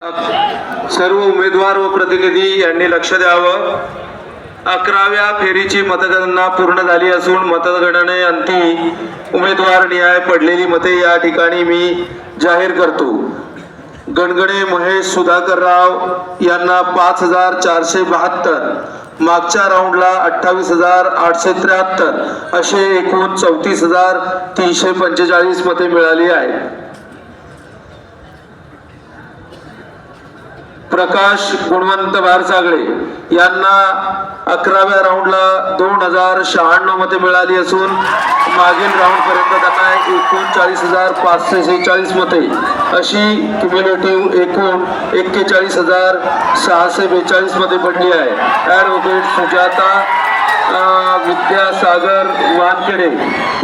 सर्व उमेदवार व प्रतिनिधी यांनी लक्ष द्यावं. अकराव्या फेरीची मतगणना पूर्ण झाली असून मतगणने अंती उमेदवार निहाय पडलेली मते या ठिकाणी मी जाहीर करतो. गणगणे महेश सुधाकर राव यांना पाच हजार चारशे बहात्तर मागच्या राऊंडला अठ्ठावीस हजार आठशे त्र्याहत्तर असे एकूण चौतीस हजार तीनशे पंचेचाळीस मते मिळाली आहेत. प्रकाश गुणवंत भारसागळे यांना अकराव्या राऊंडला दोन हजार शहाण्णव मते मिळाली असून मागील राऊंड पर्यंत त्यांना एकोणचाळीस हजार पाचशे सेहेचाळीस मते अशी क्युम्युलेटिव्ह एकूण एक्केचाळीस हजार सहाशे बेचाळीस मते पडली आहे. ॲडव्होकेट सुजाता विद्यासागर वानखेडे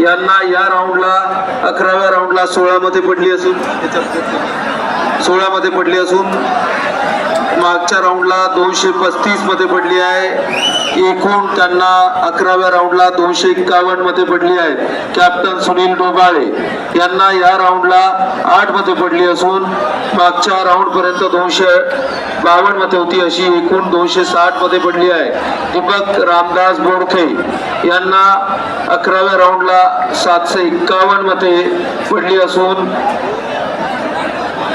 यांना या राऊंडला अकराव्या राऊंडला सोळामध्ये पडली असून सोळामध्ये पडली असून मागच्या राऊंडला दोनशे पस्तीसमध्ये पडली आहे. एकूण त्यांना अकराव्या राऊंडला दोनशे एक्कावन्नमध्ये पडली आहे. कॅप्टन सुनील डोबाळे यांना या राऊंडला आठमध्ये पडली असून मागच्या राऊंड पर्यंत दोनशे बावन्नमध्ये होती अशी एकूण दोनशे साठमध्ये पडली आहे. दीपक रामदास बोडखे यांना अकराव्या राऊंडला सातशे एक्कावन्नमध्ये पडली असून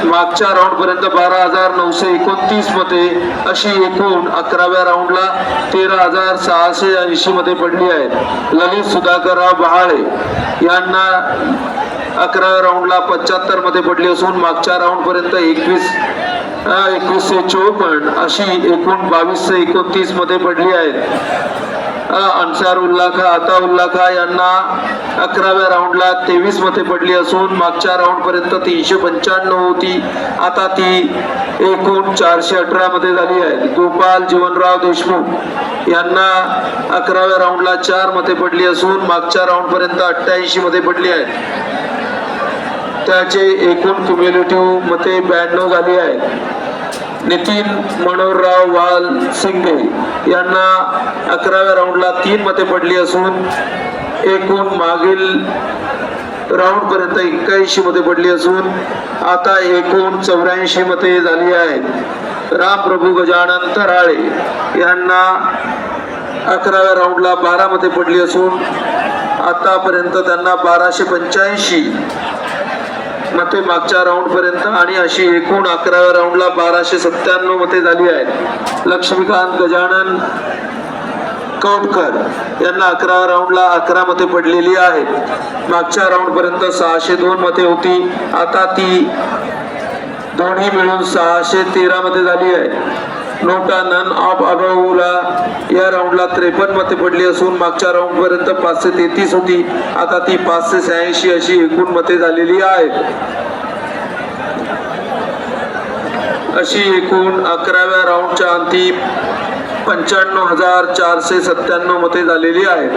मागच्या राऊंड पर्यंत बारा हजार नऊशे एकोणतीसमध्ये अशी एकूण अकराव्या राऊंडला तेरा हजार सहाशे ऐंशी मध्ये पडली आहेत. ललित सुधाकरराव बहाळे यांना अकराव्या राऊंडला पंच्याहत्तरमध्ये पडली असून मागच्या राऊंड पर्यंत एकवीस एकवीसशे चोपन्न अशी एकूण बावीसशे एकोणतीसमध्ये पडली आहेत. अन्सार उल्ला खा आता उल्ला खा यांना अकराव्या राऊंडला तेवीस मते पडली असून मागच्या राऊंड पर्यंत तीनशे पंच्याण्णव होती. आता ती एकूण चारशे अठरा मध्ये झाली आहे. गोपाल जीवनराव देशमुख यांना अकराव्या राऊंडला चार मते पडली असून मागच्या राऊंड पर्यंत अठ्ठ्याऐंशी मध्ये पडली आहे त्याचे एकूण क्युम्युलेटिव्ह मते ब्याण्णव झाली आहेत. नितीन मनोहरराव वाल सिंगे यांना अकराव्या राऊंडला तीन मते पडली असून एकूण मागील राऊंड पर्यंत एक्क्याऐंशी मते पडली असून आता एकूण चौऱ्याऐंशी मते झाली आहेत. रामप्रभू गजानन तराळे यांना अकराव्या राऊंडला बारा मते पडली असून आतापर्यंत त्यांना बाराशे पंच्याऐंशी मते मागच्या राऊंड पर्यंत आणि अशी एकूण अकराव्या राऊंडला बाराशे सत्त्याण्णव मते झाली आहेत. लक्ष्मीकांत गजानन कौटकर यांना अकराव्या राऊंडला अकरा मते पडलेली आहेत. मागच्या राऊंड पर्यंत सहाशे दोन मते होती. आता ती दोन्ही मिळून सहाशे तेरा मध्ये झाली आहे नोटा नन ऑफ अभाऊला या राऊंडला त्रेपन्न मते पडली असून मागच्या राऊंड पर्यंत पाचशे तेहतीस होती. आता ती पाचशे शहाऐंशी अशी एकूण मते झालेली आहेत. अशी एकूण अकराव्या राऊंडच्या अंती पंच्याण्णव हजार चारशे सत्त्याण्णव मते झालेली आहेत.